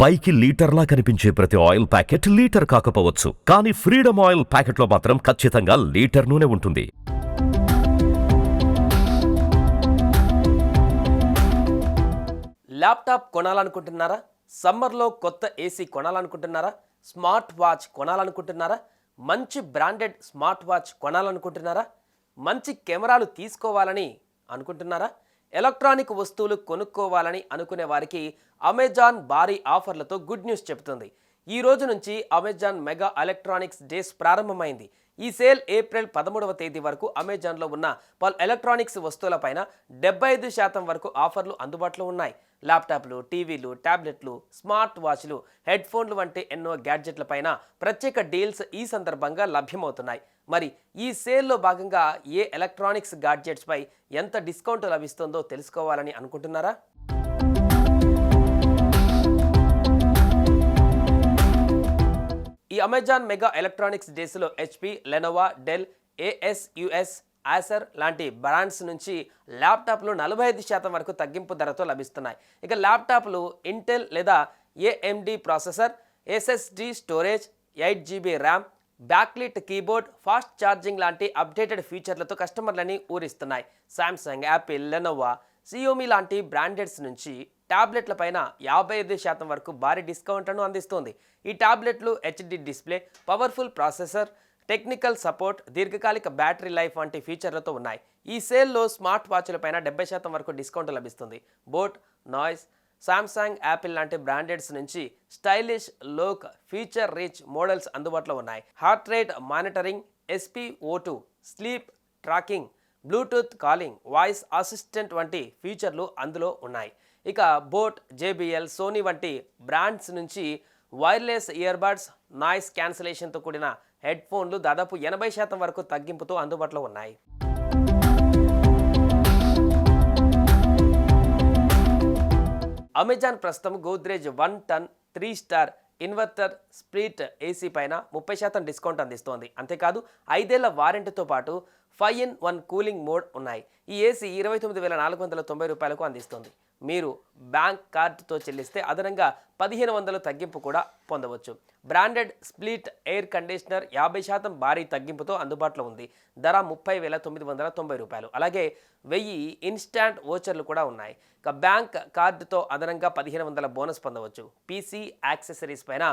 పైకి లీటర్లా కనిపించే ప్రతి ఆయిల్ ప్యాకెట్ లీటర్ కాకపోవచ్చు. కానీ ఫ్రీడమ్ ఆయిల్ ప్యాకెట్లో మాత్రం ఖచ్చితంగా లీటర్ నూనె ఉంటుంది. ల్యాప్టాప్ కొనాలనుకుంటున్నారా? సమ్మర్లో కొత్త ఏసీ కొనాలనుకుంటున్నారా? స్మార్ట్ వాచ్ కొనాలనుకుంటున్నారా? మంచి బ్రాండెడ్ స్మార్ట్ వాచ్ కొనాలనుకుంటున్నారా? మంచి కెమెరాలు తీసుకోవాలని అనుకుంటున్నారా? ఎలక్ట్రానిక్ వస్తువులు కొనుక్కోవాలని అనుకునే వారికి అమెజాన్ భారీ ఆఫర్లతో గుడ్ న్యూస్ చెబుతుంది. ఈ రోజు నుంచి అమెజాన్ మెగా ఎలక్ట్రానిక్స్ డేస్ ప్రారంభమైంది. ఈ సేల్ ఏప్రిల్ పదమూడవ తేదీ వరకు అమెజాన్లో ఉన్న పలు ఎలక్ట్రానిక్స్ వస్తువులపైన డెబ్బై ఐదు శాతం వరకు ఆఫర్లు అందుబాటులో ఉన్నాయి. ల్యాప్టాప్లు టీవీలు ట్యాబ్లెట్లు స్మార్ట్ వాచ్లు హెడ్ ఫోన్లు వంటి ఎన్నో గ్యాడ్జెట్లపైన ప్రత్యేక డీల్స్ ఈ సందర్భంగా లభ్యమవుతున్నాయి. మరి ఈ సేల్లో భాగంగా ఏ ఎలక్ట్రానిక్స్ గాడ్జెట్స్పై ఎంత డిస్కౌంట్ లభిస్తుందో తెలుసుకోవాలని అనుకుంటున్నారా? ఈ అమెజాన్ మెగా ఎలక్ట్రానిక్స్ డేస్లో HP Lenovo Dell ASUS Acer లాంటి బ్రాండ్స్ నుంచి ల్యాప్టాప్లు నలభై ఐదు శాతం వరకు తగ్గింపు ధరతో లభిస్తున్నాయి. ఇక ల్యాప్టాప్లు ఇంటెల్ లేదా AMD processor SSD storage eight GB RAM backlit keyboard fast charging లాంటి అప్డేటెడ్ ఫీచర్లతో కస్టమర్లని ఊరిస్తున్నాయి. శాంసంగ్ యాపిల్ లెనోవా సియోమి లాంటి బ్రాండెడ్స్ నుంచి టాబ్లెట్ల పైన యాభై ఐదు శాతం వరకు భారీ డిస్కౌంట్లను అందిస్తోంది. ఈ టాబ్లెట్లు HD display powerful processor technical support దీర్ఘకాలిక బ్యాటరీ లైఫ్ వంటి ఫీచర్లతో ఉన్నాయి. ఈ సేల్లో స్మార్ట్ వాచ్లపైన డెబ్బై శాతం వరకు డిస్కౌంట్ లభిస్తుంది. బోట్ నాయిస్ సామ్సంగ్ యాపిల్ లాంటి బ్రాండెడ్స్ నుంచి stylish look feature rich models అందుబాటులో ఉన్నాయి. Heart rate monitoring SP two sleep tracking bluetooth calling voice assistant వంటి ఫీచర్లు అందులో ఉన్నాయి. ఇక బోట్ జేబిఎల్ సోనీ వంటి బ్రాండ్స్ నుంచి వైర్లెస్ ఇయర్బడ్స్ నాయిస్ క్యాన్సిలేషన్తో కూడిన హెడ్ ఫోన్లు దాదాపు ఎనభై శాతం వరకు తగ్గింపుతో అందుబాటులో ఉన్నాయి. అమెజాన్ ప్రస్తుతం Godrej one ton three star inverter split AC పైన ముప్పై శాతం డిస్కౌంట్ అందిస్తోంది. అంతేకాదు ఐదేళ్ళ వారెంట్తో పాటు five in one cooling mode ఉన్నాయి. ఈ ఏసీ ఇరవై తొమ్మిది వేల నాలుగు వందల తొంభై రూపాయలకు అందిస్తుంది. మీరు బ్యాంక్ కార్డుతో చెల్లిస్తే అదనంగా పదిహేను వందలు తగ్గింపు కూడా పొందవచ్చు. బ్రాండెడ్ స్ప్లిట్ ఎయిర్ కండిషనర్ యాభై శాతం భారీ తగ్గింపుతో అందుబాటులో ఉంది. ధర ముప్పై వేల తొమ్మిది వందల తొంభై రూపాయలు. అలాగే వెయ్యి ఇన్స్టాంట్ ఓచర్లు కూడా ఉన్నాయి. ఇక బ్యాంక్ కార్డుతో అదనంగా పదిహేను వందల బోనస్ పొందవచ్చు. పీసీ యాక్సెసరీస్ పైన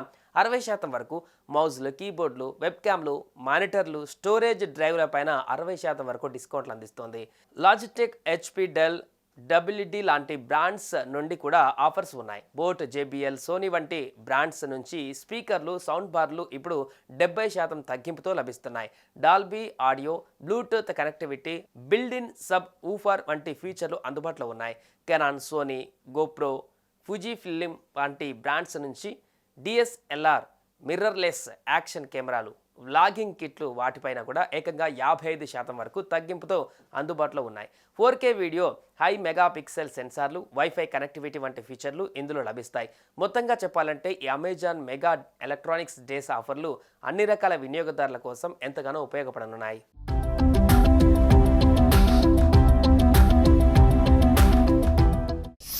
అరవై శాతం వరకు మౌజ్లు కీబోర్డులు వెబ్ క్యామ్లు మానిటర్లు స్టోరేజ్ డ్రైవ్ల పైన అరవై శాతం వరకు డిస్కౌంట్లు అందిస్తోంది. లాజిటెక్ హెచ్పి డెల్ డబ్ల్యూడి లాంటి బ్రాండ్స్ నుండి కూడా ఆఫర్స్ ఉన్నాయి. బోట్ జేబిఎల్ సోనీ వంటి బ్రాండ్స్ నుంచి స్పీకర్లు సౌండ్ బార్లు ఇప్పుడు డెబ్బై శాతం తగ్గింపుతో లభిస్తున్నాయి. Dolby audio Bluetooth connectivity built in subwoofer వంటి ఫీచర్లు అందుబాటులో ఉన్నాయి. Canon Sony GoPro Fuji film వంటి బ్రాండ్స్ నుంచి డిఎస్ఎల్ఆర్ మిర్రర్లెస్ యాక్షన్ కెమెరాలు వ్లాగింగ్ కిట్లు వాటిపైన కూడా ఏకంగా యాభై ఐదు శాతం వరకు తగ్గింపుతో అందుబాటులో ఉన్నాయి. Four K video high megapixel సెన్సార్లు వైఫై కనెక్టివిటీ వంటి ఫీచర్లు ఇందులో లభిస్తాయి. మొత్తంగా చెప్పాలంటే ఈ అమెజాన్ మెగా ఎలక్ట్రానిక్స్ డేస్ ఆఫర్లు అన్ని రకాల వినియోగదారుల కోసం ఎంతగానో ఉపయోగపడనున్నాయి.